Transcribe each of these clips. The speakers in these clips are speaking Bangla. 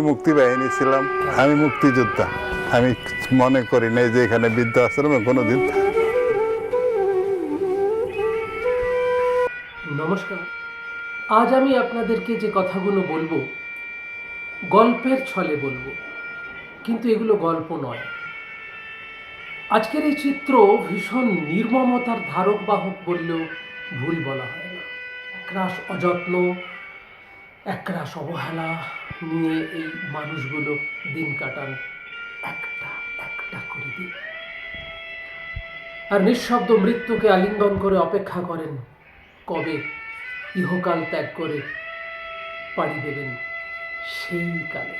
মুক্তি বাহিনী ছিলাম। আমি মুক্তিযোদ্ধা। আমি মনে করি নাই যে এখানে বৃদ্ধাশ্রমে কোনোদিন নমস্কার। আজ আমি আপনাদেরকে যে কথাগুলো বলব, গল্পের ছলে বলব। কিন্তু এগুলো গল্প নয়। আজকের এই চিত্র ভীষণ নির্মমতার ধারক বাহক বললেও ভুল বলা হয় না। একরাশ অযত্ন একরাশ অবহেলা নিয়ে এই মানুষগুলো দিন কাটান। একটা একটা করে দিন। আর নিঃশব্দ মৃত্যুকে আলিঙ্গন করে অপেক্ষা করেন। কবে ইহকাল ত্যাগ করে পাড়ি দেবেন সেই কালে।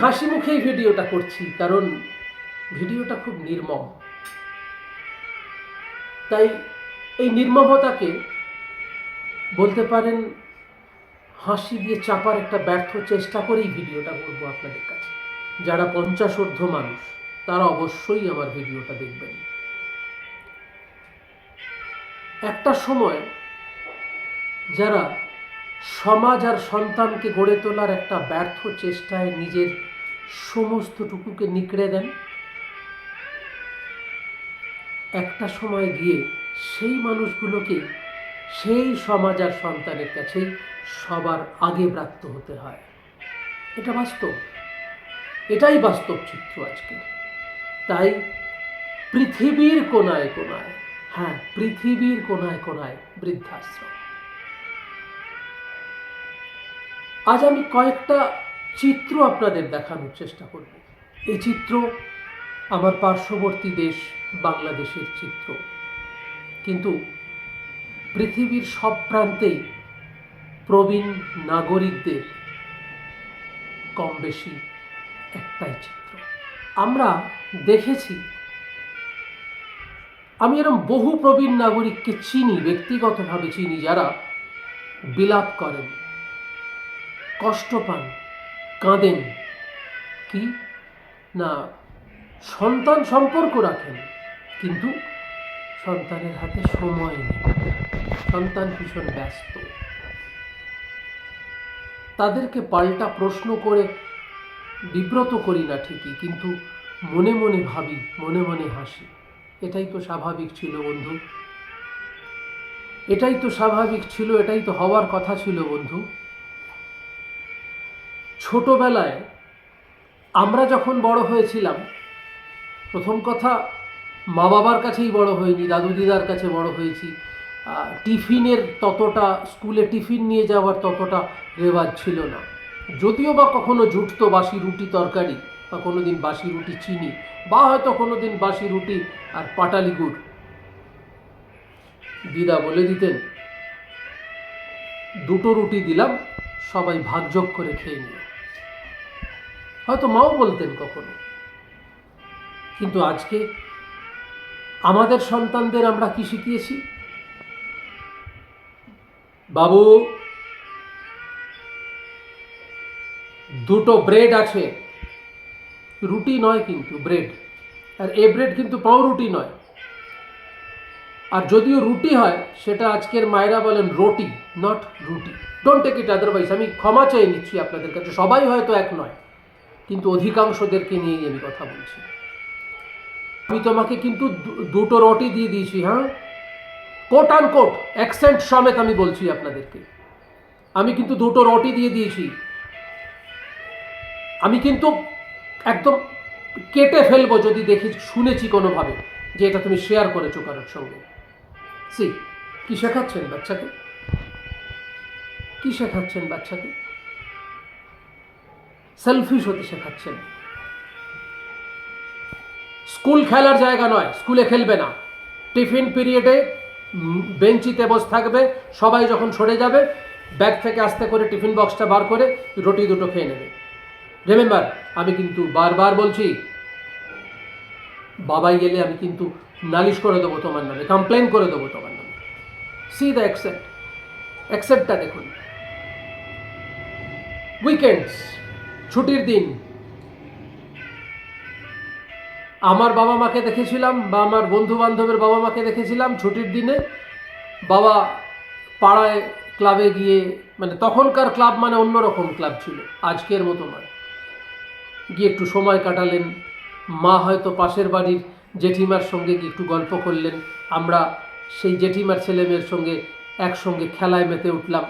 হাসি মুখেই ভিডিওটা করছি কারণ ভিডিওটা খুব নির্মম। তাই এই নির্মমতাকে বলতে পারেন হাসি দিয়ে চাপার একটা ব্যর্থ চেষ্টা করেই ভিডিওটা করব আপনাদের কাছে। যারা পঞ্চাশোর্ধ মানুষ, তারা অবশ্যই আমার ভিডিওটা দেখবেন। একটা সময় যারা সমাজ আর সন্তানকে গড়ে তোলার একটা ব্যর্থ চেষ্টায় নিজের সমস্তটুকুকে নিকড়ে দেন, একটা সময় গিয়ে সেই মানুষগুলোকে সেই সমাজ আর সন্তানের কাছেই সবার আগে প্রাপ্ত হতে হয়। এটা বাস্তব। এটাই বাস্তব চিত্র আজকে তাই পৃথিবীর কোনায় কোনায় হ্যাঁ পৃথিবীর কোনায় কোনায় বৃদ্ধাশ্রম। আজ আমি কয়েকটা চিত্র আপনাদের দেখানোর চেষ্টা করব। এই চিত্র আমার পার্শ্ববর্তী দেশ বাংলাদেশের চিত্র। কিন্তু পৃথিবীর সব প্রান্তেই প্রবীণ নাগরিকদের কম বেশি একটাই চিত্র। আমরা দেখেছি, আমি এরকম বহু প্রবীণ নাগরিককে চিনি, ব্যক্তিগতভাবে চিনি, যারা বিলাপ করেন, কষ্ট পান, কাঁদেন, কি? না, সন্তান সম্পর্ক রাখেন, কিন্তু সন্তানের হাতে সময় নেই। সন্তান ভীষণ ব্যস্ত। তাদেরকে পাল্টা প্রশ্ন করে বিব্রত করি না ঠিকই, কিন্তু মনে মনে ভাবি, মনে মনে হাসি। এটাই তো স্বাভাবিক ছিল বন্ধু। এটাই তো স্বাভাবিক ছিল, এটাই তো হওয়ার কথা ছিল বন্ধু। ছোটবেলায় আমরা যখন বড় হয়েছিলাম, প্রথম কথা মা বাবার কাছেই বড় হয়নি দাদু দিদার কাছে বড় হয়েছি। টিফিনের ততটা, স্কুলে টিফিন নিয়ে যাওয়ার ততটা রেওয়াজ ছিল না। যদিও বা কখনো জুটতো বাসি রুটি তরকারি, বা কোনো দিন বাসি রুটি চিনি, বা হয়তো কোনো দিন বাসি রুটি আর পাটালি গুড়। দিদা বলে দিতেন, দুটো রুটি দিলাম, সবাই ভাগযোগ করে খেয়ে নিও। হয়তো মাও বলতেন কখনো। কিন্তু আজকে আমাদের সন্তানদের আমরা কি শিখিয়েছি? বাবু, দুটো ব্রেড আছে। রুটি নয় কিন্তু, ব্রেড। আর এ ব্রেড কিন্তু পাউরুটি নয়। আর যদিও রুটি হয়, সেটা আজকের মায়েরা বলেন রুটি নট রুটি। ডোন্ট টেক ইট আদারওয়াইজ আমি ক্ষমা চেয়ে নিচ্ছি আপনাদের কাছে। সবাই হয়তো এক নয়, কিন্তু অধিকাংশদেরকে নিয়েই আমি কথা বলছি। আমি তোমাকে কিন্তু দুটো রুটি দিয়ে দিয়েছি হ্যাঁ? কোট আন কোট অ্যাকসেন্ট সমেত আমি বলছি আপনাদেরকে। আমি কিন্তু দুটো রুটি দিয়ে দিয়েছি। আমি কিন্তু একদম কেটে ফেলব যদি দেখি, শুনেছি কোনোভাবে যে এটা তুমি শেয়ার করেছ কারোর সঙ্গে। সি, কি শেখাচ্ছেন বাচ্চাকে? কি শেখাচ্ছেন বাচ্চাকে? সেলফিশ হতে শেখাচ্ছেন। স্কুল খেলার জায়গা নয়, স্কুলে খেলবে না। টিফিন পিরিয়ডে বেঞ্চিতে বসে থাকবে, সবাই যখন সরে যাবে, ব্যাগ থেকে আস্তে করে টিফিন বক্সটা বার করে রুটি দুটো খেয়ে নেবে। রিমেম্বার আমি কিন্তু বারবার বলছি, বাবাই গেলে আমি কিন্তু নালিশ করে দেবো তোমার নামে কমপ্লেন করে দেবো তোমার নামে। সি দ্য অ্যাকসেপ্ট অ্যাকসেপ্টটা দেখুন। উইকেন্ডস ছুটির দিন আমার বাবা মাকে দেখেছিলাম বা আমার বন্ধু বান্ধবের বাবা মাকে দেখেছিলাম ছুটির দিনে। বাবা পাড়ায় ক্লাবে গিয়ে মানে তখনকার ক্লাব মানে অন্যরকম ক্লাব ছিল, আজকের মতো নয়। গিয়ে একটু সময় কাটালেন, মা হয়তো পাশের বাড়ির জেঠিমার সঙ্গে গিয়ে একটু গল্প করলেন। আমরা সেই জেঠিমার ছেলে মেয়ের সঙ্গে একসঙ্গে খেলায় মেতে উঠলাম,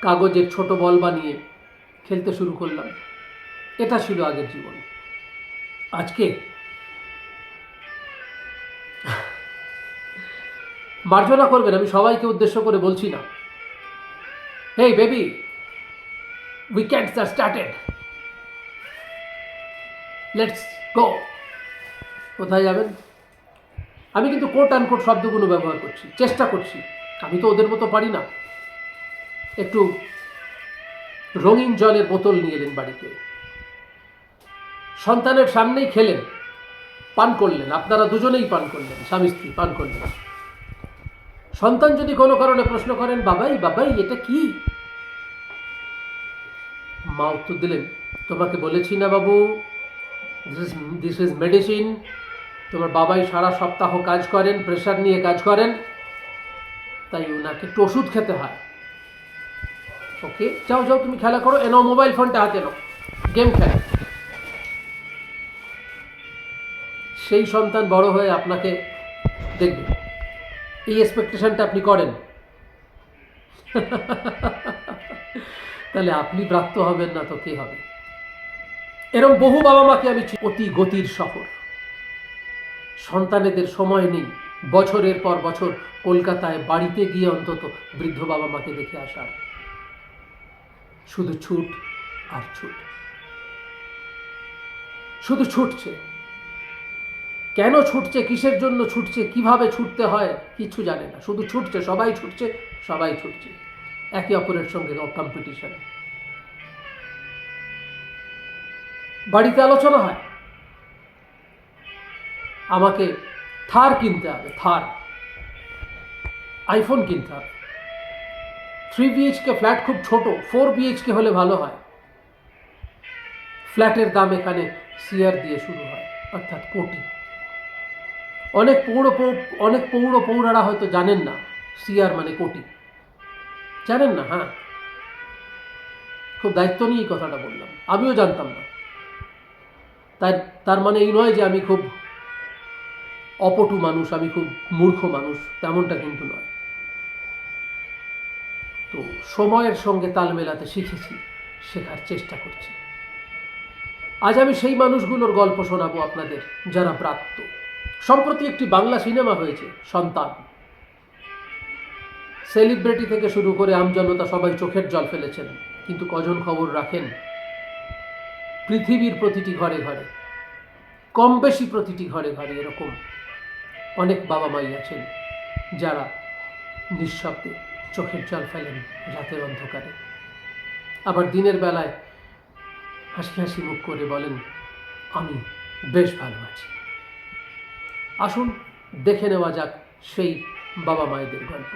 কাগজের ছোট বল বানিয়ে খেলতে শুরু করলাম। এটা ছিল আগের জীবন। আজকে মার্জনা করবেন, আমি সবাইকে উদ্দেশ্য করে বলছি না। Hey baby weekends are started let's go কোথায় যাবেন? আমি কিন্তু কোট আনকোট শব্দগুলো ব্যবহার করছি, চেষ্টা করছি। আমি তো ওদের মতো পারি না। একটু রঙিন জলের বোতল নিয়ে এলেন বাড়িতে। সন্তানের সামনেই খেলেন, পান করলেন। আপনারা দুজনেই পান করলেন, স্বামী স্ত্রী পান করলেন। সন্তান যদি কোনো কারণে প্রশ্ন করেন, বাবাই বাবাই, এটা কি? মা উত্তর দিলেন, তোমাকে বলেছি না বাবু দিস ইজ মেডিসিন তোমার বাবাই সারা সপ্তাহ কাজ করেন প্রেশার নিয়ে কাজ করেন, তাই ওনাকে একটু ওষুধ খেতে হয়। ওকে, যাও যাও, তুমি খেলা করো এনাও মোবাইল ফোনটা হাতে নাও গেম খেলো। সেই সন্তান বড় হয়ে আপনাকে দেখবে। এই এক্সপেকটেশনটা আপনি করেন। তাহলে আপনি প্রাপ্ত হবেন না তো কে হবে? এরকম বহু বাবা মাকে আমি অতি গতির শহর সন্তানেদের সময় নেই। বছরের পর বছর কলকাতায় বাড়িতে গিয়ে অন্তত বৃদ্ধ বাবা মাকে দেখে আসার। শুধু ছুট আর ছুট। শুধু ছুটছে কেন ছুটছে, কিসের জন্য ছুটছে, কীভাবে ছুটতে হয়, কিছু জানে না। শুধু ছুটছে, সবাই ছুটছে সবাই ছুটছে। একে অপরের সঙ্গে কম্পিটিশন বাড়িতে আলোচনা হয়। আমাকে থার কিনতে হবে, থার। আইফোন কিনতে হবে। থ্রি বিএইচকে ফ্ল্যাট খুব ছোট ফোর বিএইচকে হলে ভালো হয়। ফ্ল্যাটের দাম এখানে সিআর দিয়ে শুরু হয়, অর্থাৎ কোটি। অনেক পৌর অনেক পৌর পৌরারা হয়তো জানেন না, সিআর মানে কোটি। জানেন না? হ্যাঁ। খুব দায়িত্ব নিয়ে এই কথাটা বললাম। আমিও জানতাম না। তাই, তার মানে এই নয় যে আমি খুব অপটু মানুষ, আমি খুব মূর্খ মানুষ, তেমনটা কিন্তু নয়। তো সময়ের সঙ্গে তাল মেলাতে শিখেছি, শেখার চেষ্টা করছি। আজ আমি সেই মানুষগুলোর গল্প শোনাবো আপনাদের, যারা প্রাপ্ত। সম্প্রতি একটি বাংলা সিনেমা হয়েছে, সন্তান। সেলিব্রিটি থেকে শুরু করে আমজনতা সবাই চোখের জল ফেলেছেন, কিন্তু কজন খবর রাখেন? পৃথিবীর প্রতিটি ঘরে ঘরে, কম বেশি প্রতিটি ঘরে ঘরে এরকম অনেক বাবা মাই আছেন, যারা নিঃশব্দে চোখের জল ফেলেন রাতের অন্ধকারে। আবার দিনের বেলায় হাসি হাসি মুখ করে বলেন, আমি বেশ ভালো আছি। আসুন দেখে নেওয়া যাক সেই বাবা মায়েদের গল্প।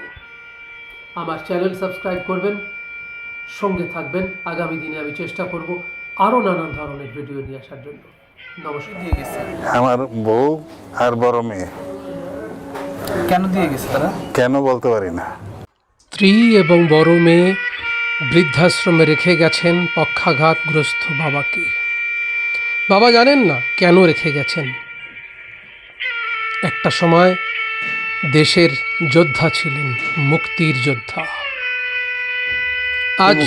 আমার চ্যানেল সাবস্ক্রাইব করবেন সঙ্গে থাকবেন। আগামী দিনে আমি চেষ্টা করব আরও নানান ধরনের ভিডিও নিয়ে আসার জন্য। নমস্কার। দিয়ে গেছে। আমার বউ আর বড় মেয়ে। কেন দিয়ে গেছে তারা? কেন বলতে পারি না। স্ত্রী এবং বড় মেয়ে বৃদ্ধাশ্রমে রেখে গেছেন পক্ষাঘাতগ্রস্ত বাবাকে। বাবা জানেন না কেন রেখে গেছেন। একটা সময় দেশের যোদ্ধা ছিলেন মুক্তির যোদ্ধা। আজ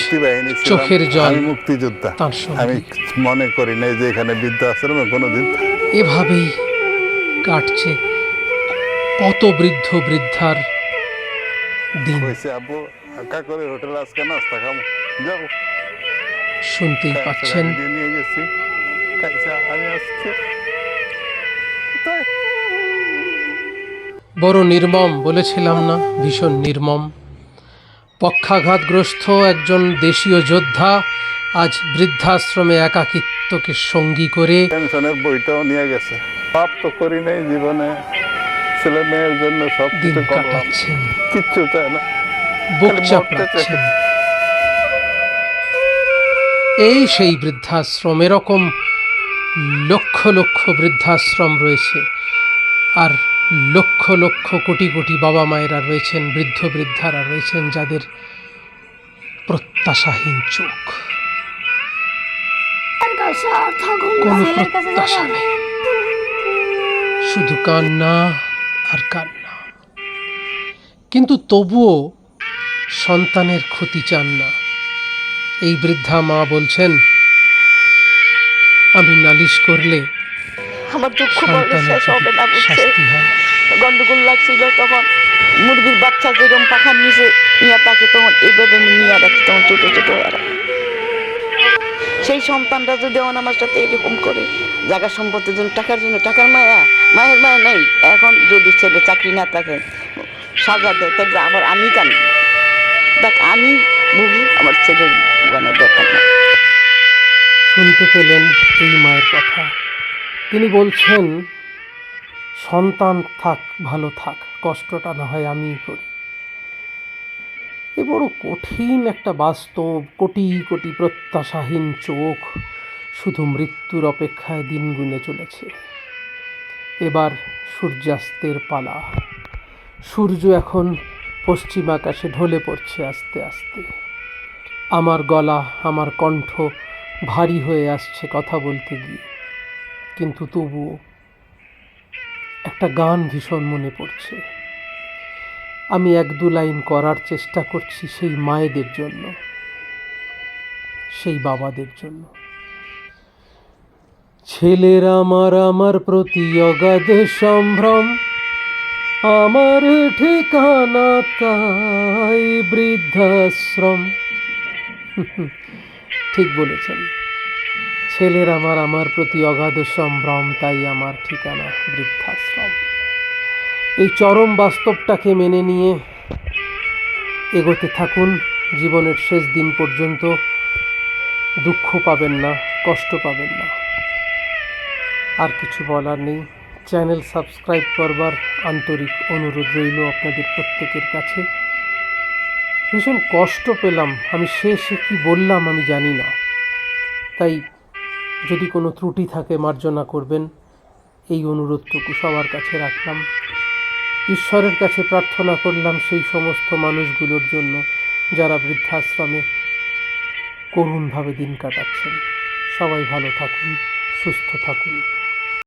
চোখের জল মুক্তিযোদ্ধা। আমি মনে করি নাই যে এখানে বৃদ্ধাশ্রমে কোনোদিন এভাবেই কাটছে কত বৃদ্ধ বৃদ্ধার দিন। হয়েছে আব্বু একা করে হোটেল আজকে নাস্তা খাব। যাব শুনতেই পাচ্ছেন। নিয়ে গেছি। আমি আজকে। বড় নির্মম বলেছিলাম না ভীষণ নির্মম। পক্ষাঘাতগ্রস্ত একজন দেশীয় যোদ্ধা আজ বৃদ্ধাশ্রমে একাকিত্বকে সঙ্গী করে পেনশনের বইটাও নিয়ে গেছে। পাপ তো করি নাই জীবনে ছেলে মেয়ের জন্য সব দিন কাটাচ্ছেন। কিচ্ছু চায় না। বুক চাপড়াচ্ছেন। এই সেই বৃদ্ধাশ্রম এরকম লক্ষ লক্ষ বৃদ্ধাশ্রম রয়েছে। আর লক্ষ লক্ষ কোটি কোটি বাবা মায়েরা রয়েছেন, বৃদ্ধ বৃদ্ধারা রয়েছেন যাদের প্রত্যাশাহীন চোখ। কোনো প্রত্যাশা নেই। শুধু কান্না আর কান্না। কিন্তু তবুও সন্তানের ক্ষতি চান না। এই বৃদ্ধা মা বলছেন, আমি নালিশ করলে আমার দুঃখ বলে শেষ হবে না বুঝছে? গন্ডগোল লাগছিল তখন। মুরগির বাচ্চা যেরকম পাখার নিচে নিয়ে তাকে তখন এইভাবে আমি নিয়ে রাখি তখন ছোট ছোট এরা সেই সন্তানটা যদি এখন আমার সাথে এরকম করে জায়গা সম্পত্তির জন্য টাকার জন্য টাকার মায়া মায়ের মায়া নেই। এখন যদি ছেলে চাকরি না থাকে সাজা দেয় তাহলে আবার আমি কান দেখ আমি ভুগি আমার ছেলের গানের দরকার না। শুনতে পেলেন এই মায়ের কথা। তিনি বলছেন, সন্তান থাক, ভালো থাক, কষ্টটা না হয় আমিই করি। এ বড় কঠিন একটা বাস্তব, কোটি কোটি প্রত্যাশাহীন চোখ শুধু মৃত্যুর অপেক্ষায় দিন গুনে চলেছে। এবার সূর্যাস্তের পালা। সূর্য এখন পশ্চিম আকাশে ঢলে পড়ছে আস্তে আস্তে। আমার গলা, আমার কণ্ঠ ভারী হয়ে আসছে কথা বলতে গিয়ে। কিন্তু তবুও একটা গান ভীষণ মনে পড়ছে। আমি এক দু লাইন করার চেষ্টা করছি সেই মায়েদের জন্য, সেই বাবাদের জন্য। ছেলের আমার আমার প্রতি অগাধ সম্ভ্রম, আমার ঠিকানা তাই বৃদ্ধাশ্রম। ঠিক বলেছেন। ছেলের আমার আমার প্রতি অগাধ সম্ভ্রম, তাই আমার ঠিকানা বৃদ্ধাশ্রম। এই চরম বাস্তবটাকে মেনে নিয়ে এগোতে থাকুন। জীবনের শেষ দিন পর্যন্ত দুঃখ পাবেন না, কষ্ট পাবেন না। আর কিছু বলার নেই। চ্যানেল সাবস্ক্রাইব করবার আন্তরিক অনুরোধ রইল আপনাদের প্রত্যেকের কাছে। ভীষণ কষ্ট পেলাম। আমি শেষে কি বললাম আমি জানি না। তাই যদি কোনো ত্রুটি থাকে মার্জনা করবেন, এই অনুরোধটুকু সবার কাছে রাখলাম। ঈশ্বরের কাছে প্রার্থনা করলাম সেই সমস্ত মানুষগুলোর জন্য যারা বৃদ্ধাশ্রমে করুণভাবে দিন কাটাচ্ছেন। সবাই ভালো থাকুন, সুস্থ থাকুন।